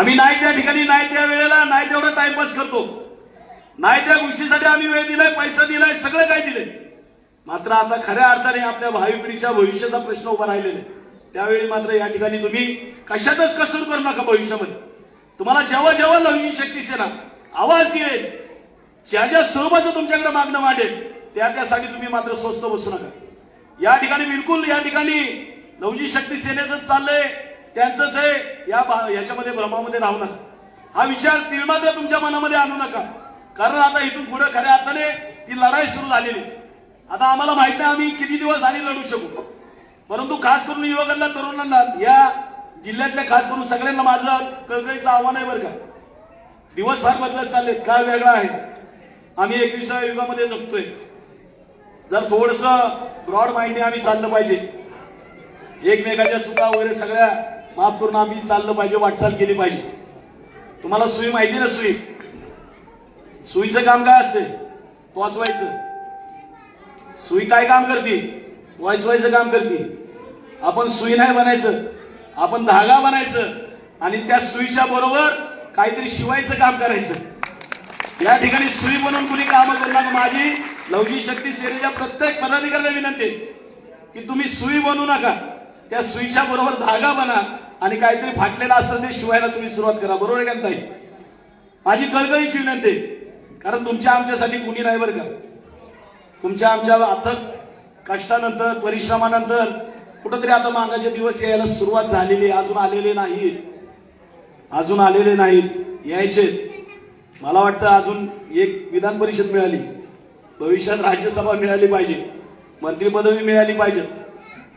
आम्ही नाही त्या ठिकाणी नाही त्या वेळेला नाही तेवढा टाइमपास करतो. नाही त्या गोष्टीसाठी आम्ही वेळ दिलाय पैसा दिलाय सगळं काय दिलंय. मात्र आता खऱ्या अर्थाने आपल्या भावी पिढीच्या भविष्याचा प्रश्न उभा राहिलेला आहे. त्यावेळी मात्र या ठिकाणी तुम्ही कशातच कसर करू नका भविष्यामध्ये. तुम्हाला जेव्हा जेव्हा लवची शक्ती सेना आवाज देईल ज्या ज्या स्वरूपाचं तुमच्याकडे मागणं मांडेल त्या त्यासाठी तुम्ही मात्र स्वस्त बसू नका. या ठिकाणी बिलकुल या ठिकाणी नवजी शक्ती सेनेचं चाललंय. त्यांचंच आहे या याच्यामध्ये भ्रमामध्ये राहू नका. हा विचार तिळमात्र तुमच्या मनामध्ये आणू नका. कारण आता इथून पुढे खऱ्या अर्थाने ती लढाई सुरू झालेली. आहे. आता आम्हाला माहीत नाही आम्ही किती दिवस आणि लढू शकू. परंतु खास करून युवकांना तरुणांना या जिल्ह्यातल्या खास करून सगळ्यांना माझं कळकळीचं आव्हान आहे बरं का. दिवस फार बदलत चालले काय वेगळा आहे. आम्ही एकविसाव्या युगामध्ये जगतोय. जर थोडस ब्रॉड माइंडने आम्ही चाललं पाहिजे. एकमेकाच्या चुका वगैरे सगळ्या माफ करून आम्ही चाललं पाहिजे वाटचाल केली पाहिजे. तुम्हाला सुई माहिती ना सुई? सुईचं काम काय असते? पोचवायचं. सुई काय काम करते? पोचवायचं काम करते. आपण सुई नाही बनायचं. आपण धागा बनायचं. आणि त्या सुईच्या बरोबर काहीतरी शिवायचं काम करायचं. या ठिकाणी सुई बनवून कुणी काम करणार? माझी लवजी शक्ती सेनेच्या प्रत्येक पदाधिकाऱ्याला विनंती की तुम्ही सुई बनवू नका. त्या सुईच्या बरोबर धागा बना. आणि काहीतरी फाटलेलं असेल ते शिवायला तुम्ही सुरुवात करा. बरोबर आहे का ताई? माझी कळकळीची विनंती कारण तुमच्या आमच्यासाठी कुणी नाही बरं का? तुमच्या आमच्या अथक कष्टानंतर परिश्रमानंतर कुठंतरी आता मागाचे दिवस यायला सुरुवात झालेली आहे. अजून आलेले नाहीत. अजून आलेले नाहीत. यायचे. मला वाटतं अजून एक विधान परिषद मिळाली. भविष्यात राज्यसभा मिळाली पाहिजे. मंत्रीपदवी मिळाली पाहिजे.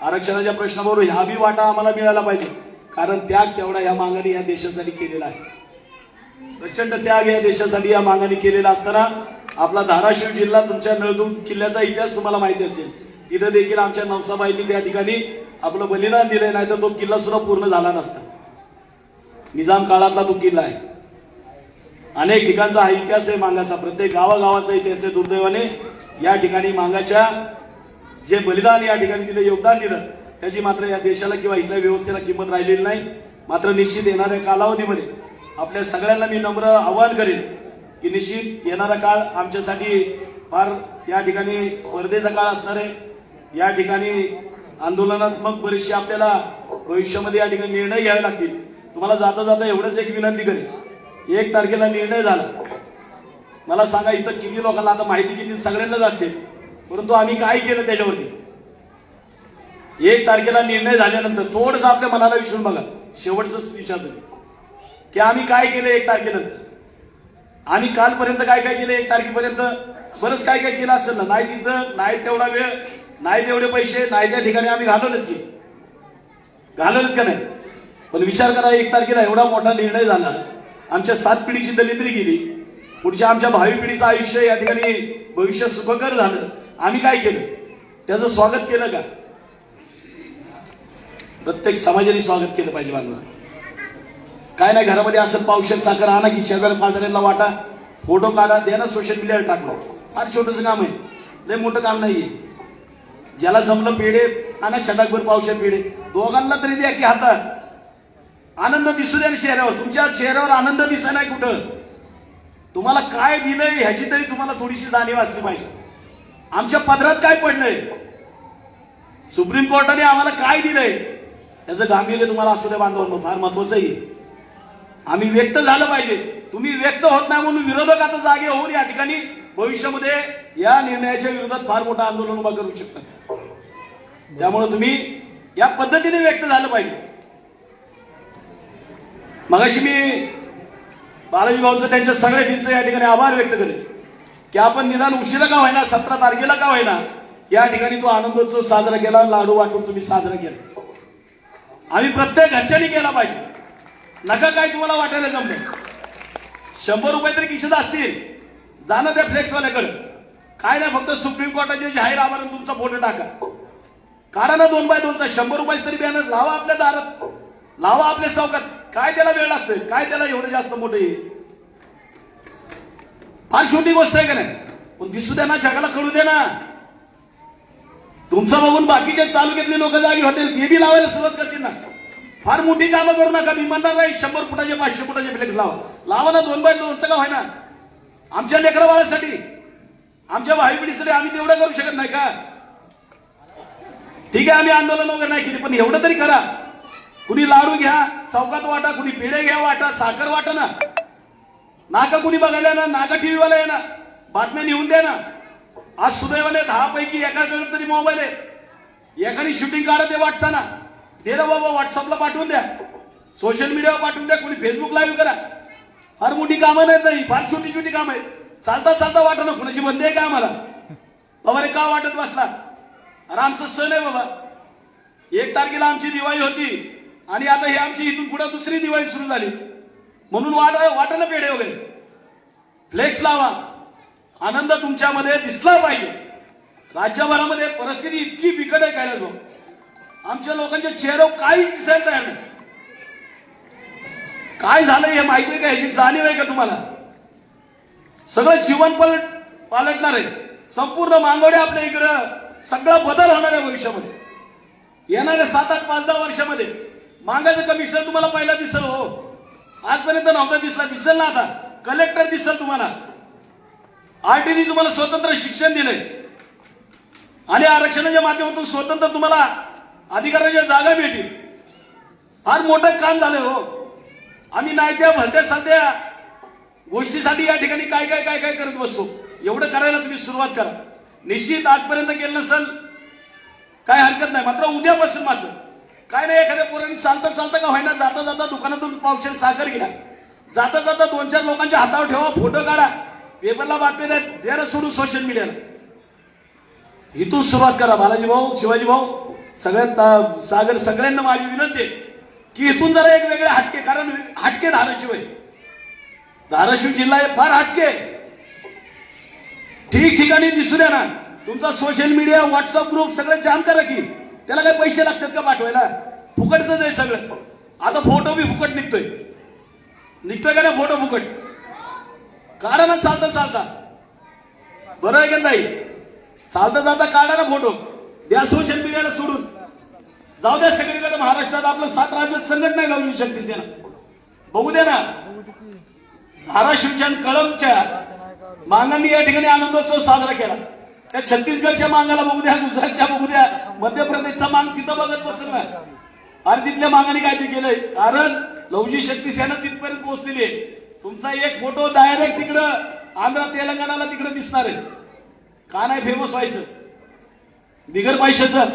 आरक्षणाच्या प्रश्नाबरोबर ह्या बी वाटा आम्हाला मिळाला पाहिजे. कारण त्याग तेवढा या मागणी या देशासाठी केलेला आहे. प्रचंड त्याग या देशासाठी या मागणी केलेला असताना आपला धाराशिव जिल्हा तुमच्या नळदुर्ग किल्ल्याचा इतिहास तुम्हाला माहिती असेल. तिथं देखील आमच्या नवसाबाईंनी त्या ठिकाणी आपलं बलिदान दिलं नाही तर तो किल्ला सुद्धा पूर्ण झाला नसता. निजाम काळातला तो किल्ला आहे. अनेक ठिकाणचा हा इतिहास आहे मांगाचा प्रत्येक गावागावाचा इतिहास आहे दुर्दैवाने. या ठिकाणी मांगाच्या जे बलिदान या ठिकाणी दिलं योगदान दिलं त्याची मात्र या देशाला किंवा इथल्या व्यवस्थेला किंमत राहिलेली नाही. मात्र निश्चित येणाऱ्या कालावधीमध्ये आपल्या सगळ्यांना मी नम्र आवाहन करेन की निश्चित येणारा काळ आमच्यासाठी फार या ठिकाणी स्पर्धेचा काळ असणार आहे. या ठिकाणी आंदोलनात्मक बरेचसे आपल्याला भविष्यामध्ये या ठिकाणी निर्णय घ्यावे लागतील. तुम्हाला जाता जाता एवढंच एक विनंती करेन. एक तारखेला निर्णय झाला. मला सांगा इथं किती लोकांना आता माहिती किती? सगळ्यांनाच असेल. परंतु आम्ही काय केलं त्याच्यावरती? एक तारखेला निर्णय झाल्यानंतर थोडस आपल्या मनाला विचारून बघा. शेवटच विचारतो की आम्ही काय केलं एक तारखेनंतर? आम्ही कालपर्यंत काय काय केलं एक तारखेपर्यंत? बरंच काय काय केलं असेल ना? नाही तिथं नाही तेवढा वेळ नाही तेवढे पैसे नाही त्या ठिकाणी आम्ही घालवलंच की. घालवलंच का नाही? पण विचार करा एक तारखेला एवढा मोठा निर्णय झाला. आमच्या सात पिढीची दलिंद्री गेली. पुढच्या आमच्या भावी पिढीचं आयुष्य या ठिकाणी भविष्य सुखकर झालं. आम्ही काय केलं? त्याचं स्वागत केलं का? प्रत्येक समाजाने स्वागत केलं पाहिजे बांधवांना. काय नाही घरामध्ये असं पावशेर साखर आणा की शेजार पाजाऱ्यांना वाटा. फोटो काढा द्या ना सोशल मीडियावर टाकणं फार छोटस काम आहे. लय मोठं काम नाहीये. ज्याला जमलं पेढे आणा छटाकभर पावशेर पेढे. दोघांना तरी द्या की हातात. आनंद दिसू द्या चेहऱ्यावर. तुमच्या चेहऱ्यावर आनंद दिसा नाही कुठं. तुम्हाला काय दिलंय ह्याची तरी तुम्हाला थोडीशी जाणीव असली पाहिजे. आमच्या पदरात काय पडलंय? सुप्रीम कोर्टाने आम्हाला काय दिलंय? त्याचं गांभीर्य तुम्हाला असू द्या बांधवांनो फार महत्वाचं आहे. आम्ही व्यक्त झालं पाहिजे. तुम्ही व्यक्त होत नाही म्हणून विरोधक आता जागे होऊन या ठिकाणी भविष्यामध्ये या निर्णयाच्या विरोधात फार मोठं आंदोलन उभा करू शकतात. त्यामुळे तुम्ही या पद्धतीने व्यक्त झालं पाहिजे. मगाशी मी बालाजी भाऊचं त्यांच्या सगळ्या टीमचं या ठिकाणी आभार व्यक्त करेन. की आपण निदान उशिरा का होईना सतरा तारखेला का होईना या ठिकाणी तो आनंदोत्सव साजरा केला लाडू वाटून तुम्ही साजरा केला. आम्ही प्रत्येक घरच्यानी केला पाहिजे. नका काय तुम्हाला वाटायला जमलं. शंभर रुपये तरी खिशात असतील. जाणं त्या फ्लेक्सवाल्याकडे. काय नाही फक्त सुप्रीम कोर्टाचे जाहीर आभार तुमचा फोटो टाका. काढा ना दोन बाय दोनचा. शंभर रुपये तरी बॅनर लावा आपल्या दारात. लावा आपल्या चौकात. काय त्याला वेळ लागतोय? काय त्याला एवढं जास्त मोठं येईल फार छोटी गोष्ट आहे का नाही? पण दिसू दे ना जगाला कळू दे ना. तुमचं बघून बाकीच्या तालुक्यातले लोक जागी होतील ते बी लावायला सुरुवात करतील ना. फार मोठी कामं करू नका मी म्हणणार नाही शंभर फुटाचे पाचशे फुटाचे फ्लेक्स लावा. लावा ना दोन बाय दोनचं का व्हायना आमच्या लेकरा बाळासाठी. आमच्या भावी पिढीसाठी आम्ही तेवढं करू शकत नाही का? ठीक आहे आम्ही आंदोलन वगैरे नाही केली पण एवढं तरी करा. कुणी लाडू घ्या चौकात वाटा कुणी पेढे घ्या वाटा साखर वाटा ना. नाका कुणी बघायला ना नाका टीव्हीवाला ये ना बातम्या लिहून द्या ना. आज सुदैवाने दहा पैकी एकाकडे तरी मोबाईल आहे. एकाने शूटिंग काढत ते वाटताना. दे ना बाबा व्हॉट्सअपला पाठवून द्या. सोशल मीडियावर पाठवून द्या. कुणी फेसबुक लाईव्ह करा. फार मोठी कामं नाहीत नाही फार छोटी छोटी कामं आहेत. चालता चालता वाटत ना कुणाची बंदी आहे का आम्हाला? बाबा रे का वाटत बसला? अरे आमचं सण आहे बाबा. एक तारखेला आमची दिवाळी होती. आणि आता ही आमची इथून पुढे दुसरी दिवाळी सुरू झाली. म्हणून वाट वाटणं पेढे वगैरे. फ्लेक्स लावा. आनंद तुमच्यामध्ये दिसला पाहिजे. राज्यभरामध्ये परिस्थिती इतकी बिकट आहे काय लोक आमच्या लोकांच्या चेहऱ्यावर काहीच दिसायला तयार नाही. काय झालं हे माहिती आहे का? ह्याची जाणीव आहे का तुम्हाला? सगळं जीवन पलट पालटणार आहे. संपूर्ण मांगवडे आपल्या इकडं सगळा बदल होणार आहे भविष्यामध्ये. येणाऱ्या सात आठ पाच दहा वर्षामध्ये. मागाचं कमिशनर तुम्हाला पहिला दिसल हो. आजपर्यंत नव्हता दिसला. दिसेल ना आता. कलेक्टर दिसेल तुम्हाला. आरटीने तुम्हाला स्वतंत्र शिक्षण दिलंय. आणि आरक्षणाच्या माध्यमातून स्वतंत्र तुम्हाला अधिकाराच्या जागा भेटेल फार मोठं काम झालं हो. आम्ही नाही त्या भलत्या सध्या गोष्टीसाठी या ठिकाणी काय काय काय काय करत बसतो. एवढं करायला तुम्ही सुरुवात करा. निश्चित आजपर्यंत केलं नसेल काय हरकत नाही. मात्र उद्यापासून मात्र. काय नाही एखाद्या पोरांनी चालता चालता का व्हायना जाता जाता दुकानातून पावशेर साखर घ्या. जाता जाता दोन चार लोकांच्या हातावर ठेवा फोटो काढा. पेपरला बातम्या द्या द्यायला सोडून सोशल मीडियाला इथून सुरुवात करा बालाजी भाऊ शिवाजी भाऊ सगळ्यांना सागर सगळ्यांना माझी विनंती आहे की इथून जरा एक वेगळे हटके कारण हटके धाराशिव आहे. धाराशिव जिल्हा हे फार हटके आहे. ठिकठिकाणी दिसू द्या ना तुमचा सोशल मीडिया व्हॉट्सअप ग्रुप सगळं जाम करा की. त्याला काही पैसे लागतात का पाठवायला? फुकटच आहे सगळं. आता फोटो बी फुकट निघतोय. निघतोय का ना फोटो फुकट? काढा चालता चालता. बरं आहे का नाही? चालता चालता काढा ना फोटो. द्या सोशल मीडियाला सोडून. जाऊ द्या सगळीकडे. महाराष्ट्रात आपलं सात राज्यात संघट नाही लावली शक्ती सेना. बघू द्या ना. धाराशिवच्या कळमच्या मांगांनी या ठिकाणी आनंदोत्सव साजरा केला. त्या छत्तीसगडच्या मांगाला बघू द्या गुजरातच्या बघू द्या मध्य प्रदेशचा मांग तिथं बघत बसत ना आणि तिथल्या मागाने काय ते केलंय. कारण लवजी शक्ती सेना तिथपर्यंत पोहोचलेली आहे. तुमचा एक फोटो डायरेक्ट तिकडं आंध्र तेलंगणाला तिकडं दिसणार आहे. का नाही फेमस व्हायचं? बिगर पैशाचं.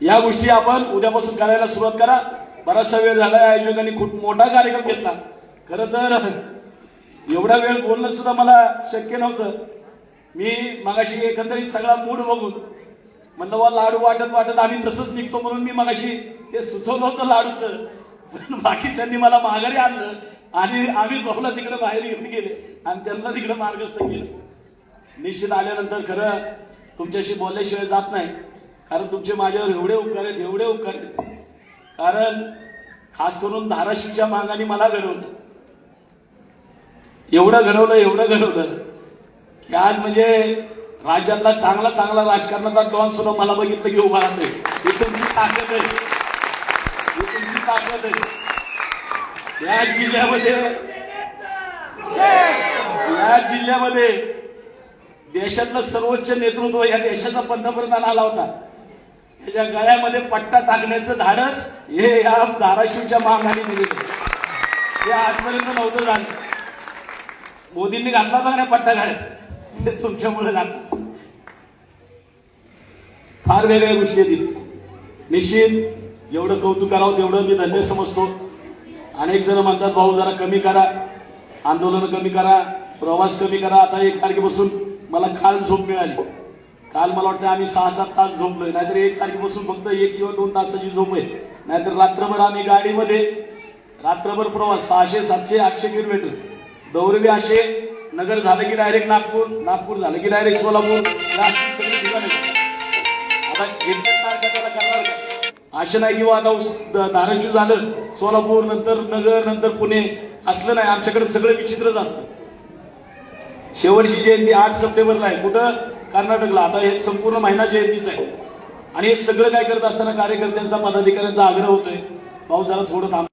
या गोष्टी आपण उद्यापासून करायला सुरुवात करा. बराचसा वेळ झाला आयोजकांनी खूप मोठा कार्यक्रम घेतला. खरं तर एवढा वेळ बोलणं सुद्धा मला शक्य नव्हतं. मी मगाशी एकंदरीत सगळा मूड बघून म्हणलं बा लाडू वाटत वाटत आम्ही तसंच निघतो म्हणून मी मगाशी ते सुचवलं होतं लाडूचं. पण बाकीच्यांनी मला माघारी आणलं. आणि आम्ही भाऊला तिकडे बाहेर घेऊन गेले आणि त्यांना तिकडे मार्गस्थ केलं निश्चित आल्यानंतर खरं तुमच्याशी बोलल्याशिवाय जात नाही. कारण तुमचे माझ्यावर एवढे उपकार आहेत एवढे उपकार आहेत. कारण खास करून धाराशिवच्या मागाने मला घडवलं. एवढं घडवलं एवढं घडवलं. की आज म्हणजे राज्यातला चांगला चांगला राजकारणाचा डॉन सुद्धा मला बघितलं की उभा राहतोय. ही तुमची ताकद आहे. ही तुमची ताकद आहे. या जिल्ह्यामध्ये या जिल्ह्यामध्ये देशातलं सर्वोच्च नेतृत्व या देशाचा पंतप्रधान आला होता. त्याच्या गळ्यामध्ये पट्टा टाकण्याचं धाडस हे या धाराशिवच्या महागाने दिलेलं हे आजपर्यंत नव्हतं झालं. मोदींनी घातला होता नाही पट्टा घालत ते तुमच्यामुळे घातलं. फार वेगळ्या गोष्टी येतील निश्चित जेवढं कौतुक करावं तेवढं मी धन्य समजतो. अनेक जण म्हणतात भाऊ जरा कमी करा. आंदोलन कमी करा. प्रवास कमी करा. आता एक तारखेपासून मला काल झोप मिळाली. काल मला वाटतं आम्ही सहा सात तास झोपलोय. नाहीतर एक तारखेपासून फक्त एक किंवा दोन तासाची झोप आहे. नाहीतर रात्रभर आम्ही गाडीमध्ये रात्रभर प्रवास सहाशे सातशे आठशे किलोमीटर. दौरबी असे. नगर झालं की डायरेक्ट नागपूर नागपूर झालं की डायरेक्ट सोलापूर. सगळी आता एक एक तारखेला करणार का? असं नाही किंवा आता द- धाराशिव झालं सोलापूर नंतर नगर नंतर पुणे असलं नाही. आमच्याकडे सगळं विचित्रच असतं. शेवटची जयंती आठ सप्टेंबरला आहे. कुठं? कर्नाटकला. आता हे संपूर्ण महिना जयंतीच आहे. आणि हे सगळं काय करत असताना कार्यकर्त्यांचा पदाधिकाऱ्यांचा आग्रह होतोय. पाऊस जरा थोडं थांब.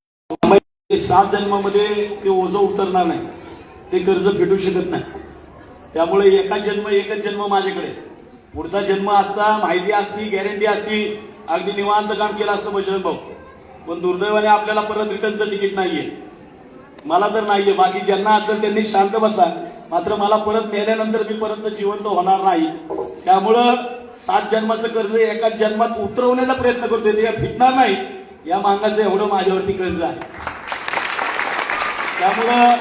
ते सात जन्मामध्ये ते ओझं उतरणार नाही. ते कर्ज फेटू शकत नाही. त्यामुळे एका जन्म एकच जन्म माझ्याकडे. पुढचा जन्म असता माहिती असती गॅरंटी असती अगदी निवांत काम केलं असतं बजरंग भाऊ. पण दुर्दैवाने आपल्याला परत रिटर्नचं तिकीट नाहीये. मला तर नाहीये. बाकी ज्यांना असेल त्यांनी शांत बसा. मात्र मला परत नेल्यानंतर मी परत जिवंत होणार नाही. त्यामुळं सात जन्माचं कर्ज एकाच जन्मात उतरवण्याचा प्रयत्न करतोय. ते फिटणार नाही. या मागाचं एवढं माझ्यावरती कर्ज आहे. त्यामुळं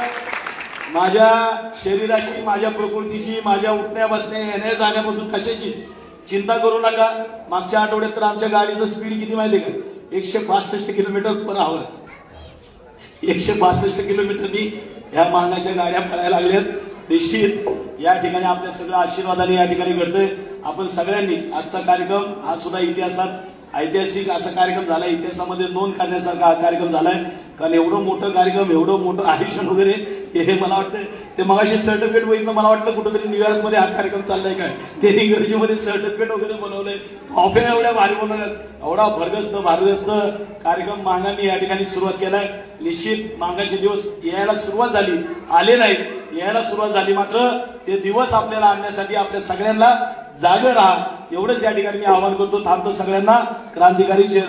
माझ्या शरीराची माझ्या प्रकृतीची माझ्या उठण्या बसण्या येण्या जाण्यापासून कशाची चिंता करू नका. मागच्या आठवड्यात तर आमच्या गाडीचं स्पीड किती माहिती का? एकशे पासष्ट किलोमीटर पर आवर एकशे पासष्ट किलोमीटरनी ह्या मानाच्या गाड्या पळायला लागल्यात निश्चित या ठिकाणी आपल्या सगळ्या आशीर्वादाने या ठिकाणी घडतंय. आपण सगळ्यांनी आजचा कार्यक्रम हा सुद्धा इतिहासात ऐतिहासिक असा कार्यक्रम झाला. इतिहासामध्ये नोंद करण्यासारखा हा कार्यक्रम झालाय. कारण एवढं मोठं कार्यक्रम एवढं मोठं आयुष्य वगैरे हे मला वाटतं ते मगाशी सर्टिफिकेट बघितलं मला वाटलं कुठंतरी न्यूयॉर्कमध्ये हा कार्यक्रम चाललाय काय? ते इंग्रजीमध्ये सर्टिफिकेट वगैरे बनवलंय. ऑफे एवढ्या भारी बनवल्यात. एवढा भरगस्त भारदस्त कार्यक्रम मांगांनी या ठिकाणी सुरुवात केलाय. निश्चित मांगाचे दिवस यायला सुरुवात झाली. आले नाहीत. यायला सुरुवात झाली मात्र ते दिवस आपल्याला आणण्यासाठी आपल्या सगळ्यांना जागं राहा. एवढंच या ठिकाणी मी आवाहन करतो. थांबतो सगळ्यांना. क्रांतिकारी जय